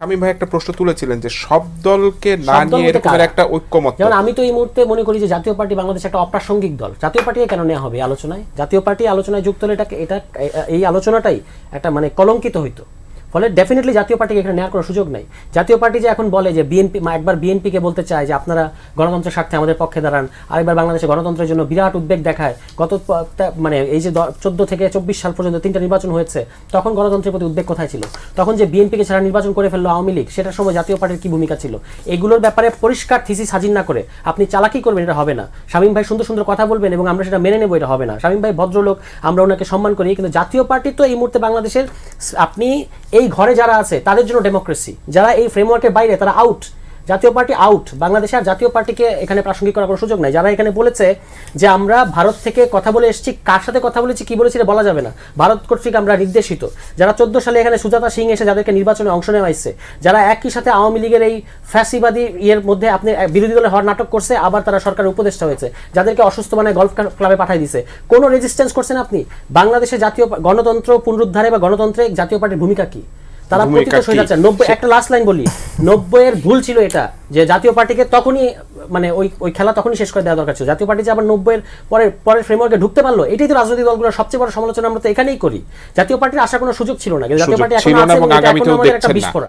শামীম ভাই একটা প্রশ্ন তুলেছিলেন যে সব দলকে না নিয়ে এরকমের একটা ঐক্যমত যেমন আমি তো এই মুহূর্তে মনে করি যে জাতীয় পার্টি বাংলাদেশ একটা অপ্রাসঙ্গিক দল। জাতীয় পার্টিকে কেন নেওয়া হবে আলোচনায়? জাতীয় পার্টি আলোচনায় যুক্ত হলে এটাকে এটা এই আলোচনাটাই একটা মানে কলঙ্কিত হইতো। ফলে ডেফিনেটলি জাতীয় পার্টিকে এখানে নেওয়ার কোনো সুযোগ নাই। জাতীয় পার্টি যে এখন বলে যে বিএনপি একবার বিএনপিকে বলতে চায় যে আপনারা গণতন্ত্রের স্বার্থে আমাদের পক্ষে দাঁড়ান, আরেকবার বাংলাদেশে গণতন্ত্রের জন্য বিরাট উদ্বেগ দেখায়, গত মানে এই যে চোদ্দ থেকে চব্বিশ সাল পর্যন্ত তিনটা নির্বাচন হয়েছে, তখন গণতন্ত্রের প্রতি উদ্বেগ কোথায় ছিল? তখন যে বিএনপিকে ছাড়া নির্বাচন করে ফেলল আওয়ামী লীগ, সেটার সময় জাতীয় পার্টির কি ভূমিকা ছিল? এগুলোর ব্যাপারে পরিষ্কার থিসিস হাজির না করে আপনি চালাকি করবেন, এটা হবে না। শামীম ভাই সুন্দর সুন্দর কথা বলবেন এবং আমরা সেটা মেনে নেব, এটা হবে না। শামীম ভাই ভদ্রলোক, আমরা ওনাকে সম্মান করি, কিন্তু জাতীয় পার্টি তো এই মুহূর্তে বাংলাদেশের, আপনি এই ঘরে যারা আছে তাদের জন্য ডেমোক্রেসি যারা এই ফ্রেমওয়ার্কের বাইরে তারা আউট জাতীয় পার্টি আউট বাংলাদেশে আর জাতীয় পার্টিকে এখানে প্রাসঙ্গিক করার কোনো সুযোগ নাই। যারা এখানে বলেছে যে আমরা ভারত থেকে কথা বলে এসেছি, কার সাথে কথা বলেছি, কি বলেছি বলা যাবে না। ভারত কর্তৃক আমরা নির্দেশিত। যারা চোদ্দ সালে এখানে সুজাতা সিং এসে যাদেরকে নির্বাচনে অংশ নেওয়া হয়েছে, যারা একই সাথে আওয়ামী লীগের এই ফ্যাসিবাদী ইয়ের মধ্যে আপনি বিরোধী দলের হওয়ার নাটক করছে, আবার তারা সরকারের উপদেষ্টা হয়েছে, যাদেরকে অসুস্থ মানে গলফ ক্লাবে পাঠিয়ে দিছে। কোনো রেজিস্ট্যান্স করছেন আপনি? বাংলাদেশে জাতীয় গণতন্ত্র পুনরুদ্ধারে বা গণতন্ত্রে জাতীয় পার্টির ভূমিকা কি? তারা পতিত হয়ে যাচ্ছে। নব্বই একটা লাস্ট লাইন বলি। নব্বই এর ভুল ছিল এটা যে জাতীয় পার্টিকে তখনই মানে ওই ওই খেলা তখনই শেষ করে দেওয়া দরকার ছিল। জাতীয় পার্টি যে আবার নব্বইয়ের পরে পরের ফ্রেমওয়ার্কে ঢুকতে পারল। এটাই তো রাজনৈতিক দলগুলোর সবচেয়ে বড় সমালোচনা আমরা তো এখানেই করি। জাতীয় পার্টির আসার কোনো সুযোগ ছিল না কিন্তু জাতীয় পার্টি এখন আছে আগামীতেও একটা দেখছেন না। বিস্ফোরণ।